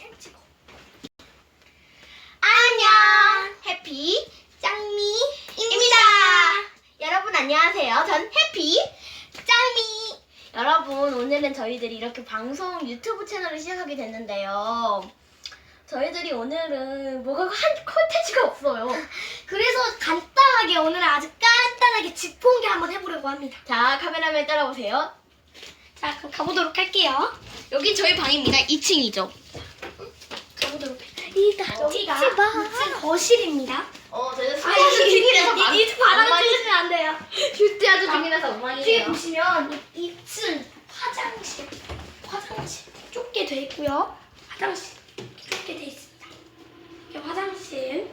잘 찍어. 안녕, 해피 짱미입니다. 여러분 안녕하세요. 전 해피 짱미. 여러분 오늘은 저희들이 이렇게 방송 유튜브 채널을 시작하게 됐는데요. 저희들이 오늘은 뭐가 한 콘텐츠가 없어요. 그래서 간단하게 오늘은 아주 간단하게 집 공개 한번 해보려고 합니다. 자 카메라맨 따라오세요. 자, 그럼 가보도록 할게요. 여기 저희 방입니다. 2층이죠. 가보도록 할게요. 일단 여기가 마. 2층 거실입니다. 어 저희가 아, 스튜디오 중이라서 이, 이 바닥을 찍으면 안 돼요. 슈트하도 중이라서 뒤에 엉망이에요. 보시면 이 2층 화장실, 화장실 좁게 돼 있고요. 화장실 좁게 돼 있습니다. 이게 화장실.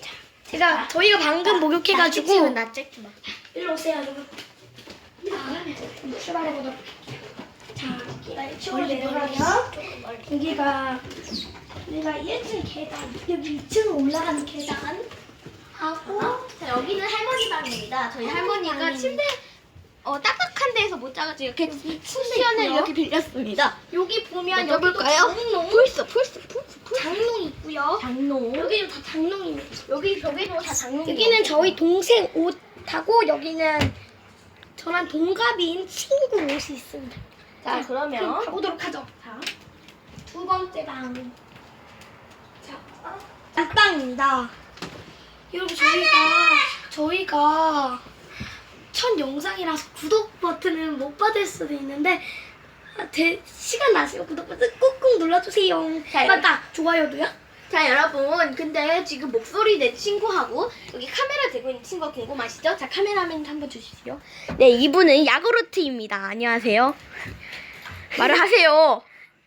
자, 제가 저희가 방금 목욕해가지고 나 찍지 마. 일로 오세요, 여러분. 자, 출발해 보도록 할게요. 자, 여기가 1층으로 내려가면 여기가 여기가 1층 계단, 여기 2층으로 올라가는 계단 하고 자, 여기는 할머니 방입니다. 저희 할머니 할머니가 방입니다. 침대 어 딱딱한 데에서 못 자가지고 이렇게 쿠션을 있고요. 이렇게 빌렸습니다. 여기 보면 네, 여기도 여볼까요? 장롱, 풀스 풀스 풀스 풀스 장롱 있고요. 장롱 여기는 다 장롱입니다. 여기 저기도 다 장롱 여기는 저희 동생 옷하고 여기는 저랑 동갑인 친구 옷이 있습니다. 자 그러면 가보도록 하죠. 자, 두 번째 방. 자, 안방입니다. 여러분 저희가 저희가 첫 영상이라서 구독 버튼을 못 받을 수도 있는데 아, 대, 시간 나시면 구독 버튼 꾹꾹 눌러주세요. 자, 맞다 좋아요도요? 자 여러분 근데 지금 목소리 낸 친구하고 여기 카메라 들고 있는 친구가 궁금하시죠? 자 카메라맨 한번 주시죠. 네 이분은 야구르트입니다. 안녕하세요. 말을 하세요.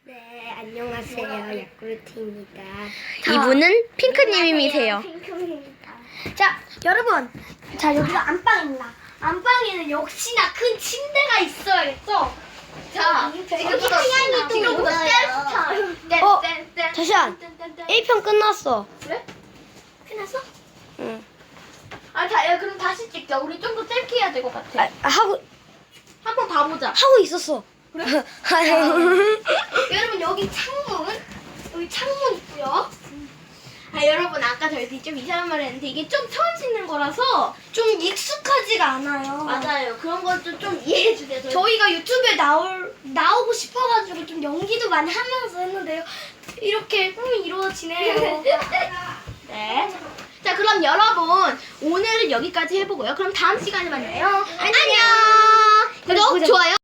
네 안녕하세요 야쿠르트입니다. 이분은 핑크님이세요. 핑크입니다. 자 여러분 자 여기가 안방입니다. 안방에는 역시나 큰 침대가 있어야겠죠? 자, 지금부터 지금부터. 어, 잠시만. 댄, 댄, 댄. 1편 끝났어. 그래? 끝났어? 응. 아, 자, 야, 그럼 다시 찍자. 우리 좀 더 짧게 해야 될 것 같아. 아, 하고 한번 봐보자. 하고 있었어. 그래? 여러분 여기 창문 여기 창문 있고요. 아, 여러분, 아까 저희 좀 이상한 말 했는데 이게 좀 처음 찍는 거라서 좀 익숙하지가 않아요. 맞아요. 그런 것도 좀 이해해 주세요. 저희 저희가 유튜브에 나올 나오고 싶어가지고 좀 연기도 많이 하면서 했는데요. 이렇게 꿈이 이루어지네요. 네. 자, 그럼 여러분, 오늘은 여기까지 해보고요. 그럼 다음 시간에 만나요. 안녕. 구독. 좋아요.